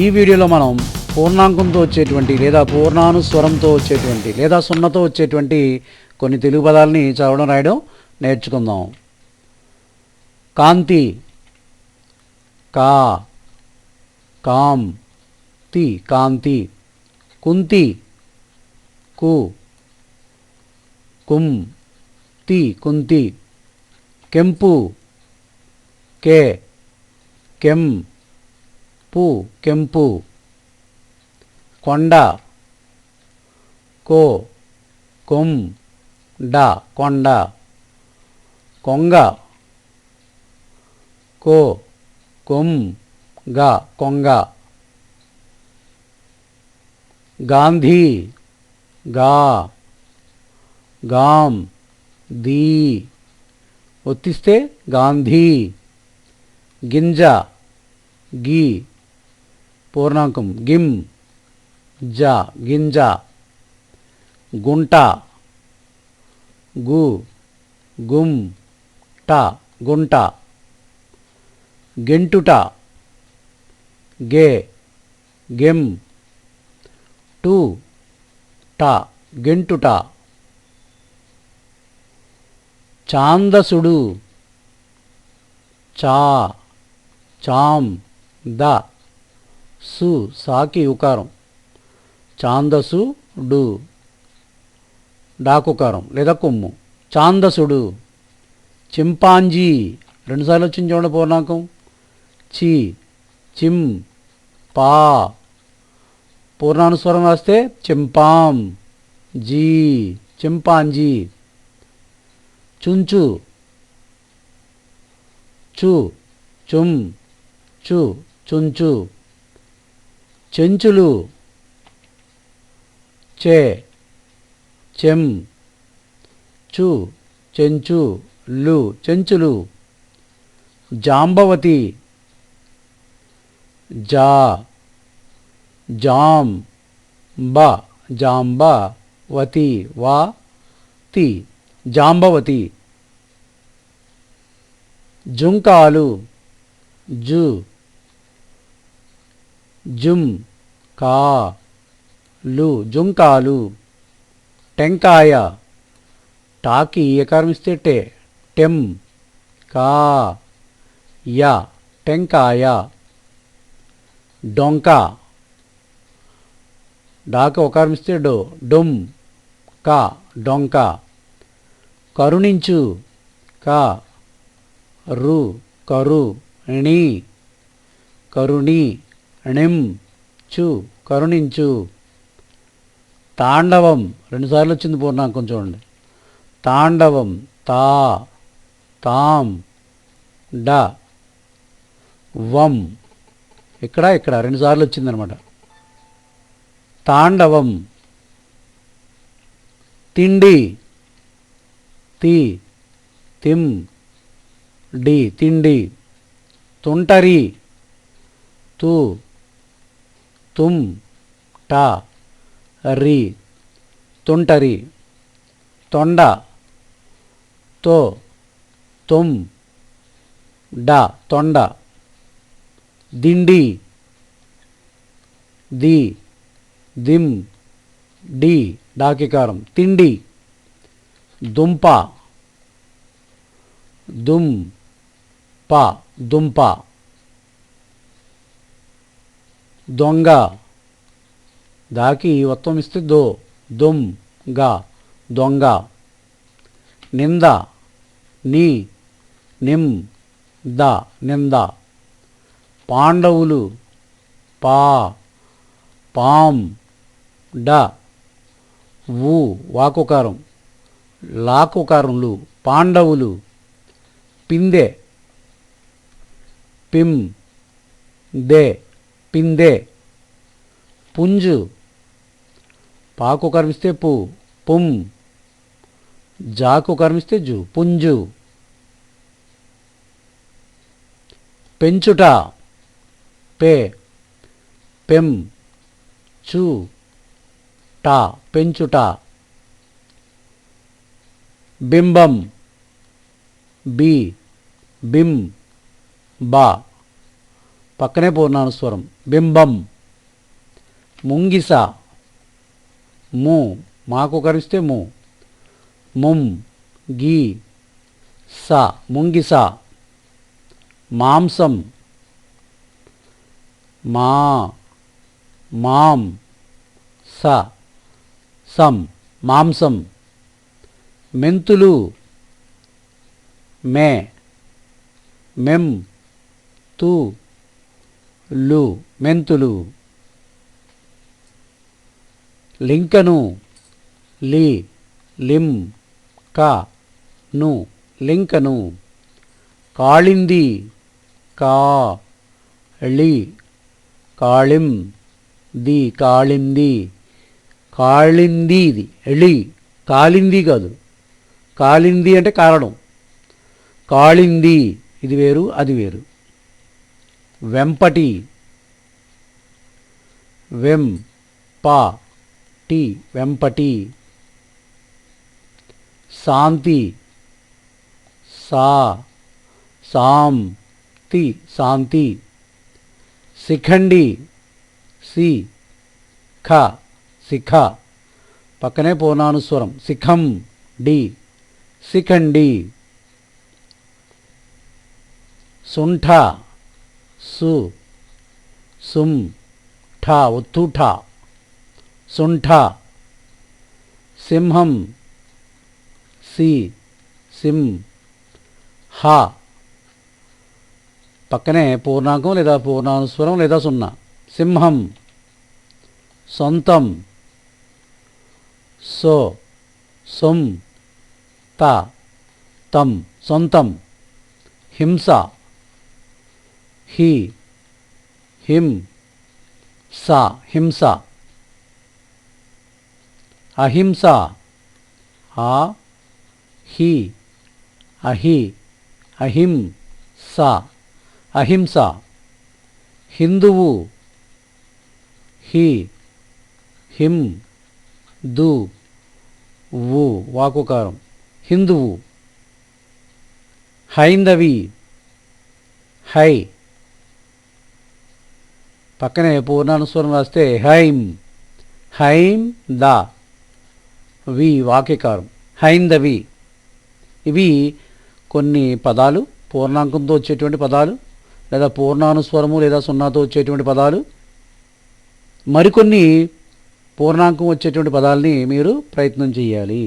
ఈ వీడియోలో మనం పూర్ణాంకంతో వచ్చేటువంటి లేదా పూర్ణానుస్వరంతో వచ్చేటువంటి లేదా సున్నతో వచ్చేటువంటి కొన్ని తెలుగు పదాలని చదవడం రాయడం నేర్చుకుందాం. కాంతి కా కాం తి కాంతి. కుంతి కు కుం తి కుంతి. కెంపు కే కెం పు కెంపు. కొండ. కో. కొం. డ. కొండ. కొంగ. కో. కొం. గ. కొంగ. గాంధీ. గా. గాం. దీ ఒత్తిస్తే గాంధీ. గింజ. గీ. పూర్ణాంకం. గిం జ గింజ గుంట గు గుం ట గుంట గెంటుట గే గెం టు ట గెంటుట. ఛాందసుడు చా చాం ద. సు సాకి ఉకారం. ఛాందసు డు. డాకుకారం లేదా కొమ్ము. ఛాందసుడు. చింపాంజీ. రెండుసార్లు వచ్చింది చూడండి పూర్ణాంకం. చి చిం పా. పూర్ణానుస్వరం రాస్తే చింపాం. జీ. చింపాంజీ. చుంచు. చు. చుం. చు. చుంచు. చెంచులు చే చెం చు చెంచు లు చెంచులు జాంబవతి జా జాం బ జాంబ వతి వా తి జాంబవతి జుంకాలు జు జుం కా లు జుంకాలు టెంకాయ టాకి ఎకారం ఇస్తే టే టెం కా యా టెంకాయ డొంకా డాక ఒకారం ఇస్తే డో డొమ్ కా డొంకా కరుణించు కా రు కరు ణి కరుణి ణిం చు కరుణించు తాండవం రెండుసార్లు వచ్చింది పూర్ణాంకం చూడండి. తాండవం తా తాం డ వం. ఇక్కడ ఇక్కడ రెండుసార్లు వచ్చిందనమాట. తాండవం తిండి తి తిం డి తిండి. తుంటరి తు తుమ్ టా రి తుంటరి తొండ తో తుమ్ డ తొండ దిండి ది దిమ్ డి డాకికారం తిండి దుంప దుం ప దుంప. దొంగ. దాకి ఒత్తం ఇస్తే దో దుమ్గా దొంగ. నింద నీ నిమ్ ద నింద. పాండవులు పా పామ్ డ ఊ వాకుకారం. లాకుకారంలు పాండవులు పిందె పిం దే. పిందే. పుంజు. పాకు కర్మిస్తే పు పుం. జాకు కర్మిస్తే జు పుంజు. పెంచుట. పే. పెం. చు. టా. పెంచుట. బింబం. బి. బిం. బా. పక్కనే పూర్ణానుస్వరం బింబం. ముంగిస. ము. మాకు కరిస్తే ము. ముం. గీ. స. ముంగిస. మాంసం. మా. మాం. స. సం. మాంసం. మెంతులు. మే. మెం. తు. లు మెంతులు. లింకను లి లిం క ను లింకను. కాళింది కా ళి కాళిం ది కాళింది. కాళింది ఇది ఎళి కాలింది కాదు. కాలింది అంటే కారణం. కాళింది ఇది వేరు అది వేరు. వెంపటి వెం పా టి వెంపటి శాంతి సా సాం తి శాంతి శిఖండి సి ఖ శిఖ. పక్కనే పూర్ణానుస్వరం శిఖం డి శిఖండి. సుంఠ. సు సుం ఠ ఒత్తు ఠ. సుంఠ సింహం సి సిం హ. పక్కనే పూర్ణాంకం లేదా పూర్ణానుస్వరం లేదా సున్నా. సింహం. సొంతం. సో సొం త. తం సొంతం. హింస. హి హిం స హింస. అహింస ఆ హి అహి అహిం స. అహింస హిందువు హి హిం దు వు వాకుకారం. హిందువు హైందవి హై. పక్కనే పూర్ణానుస్వరం రాస్తే హైం హైం ద వి వాక్యకారం హైందవి ఇవి కొన్ని పదాలు పూర్ణాంకంతో వచ్చేటువంటి పదాలు లేదా పూర్ణానుస్వరము లేదా సున్నాతో వచ్చేటువంటి పదాలు. మరికొన్ని పూర్ణాంకం వచ్చేటువంటి పదాలని మీరు ప్రయత్నం చేయాలి.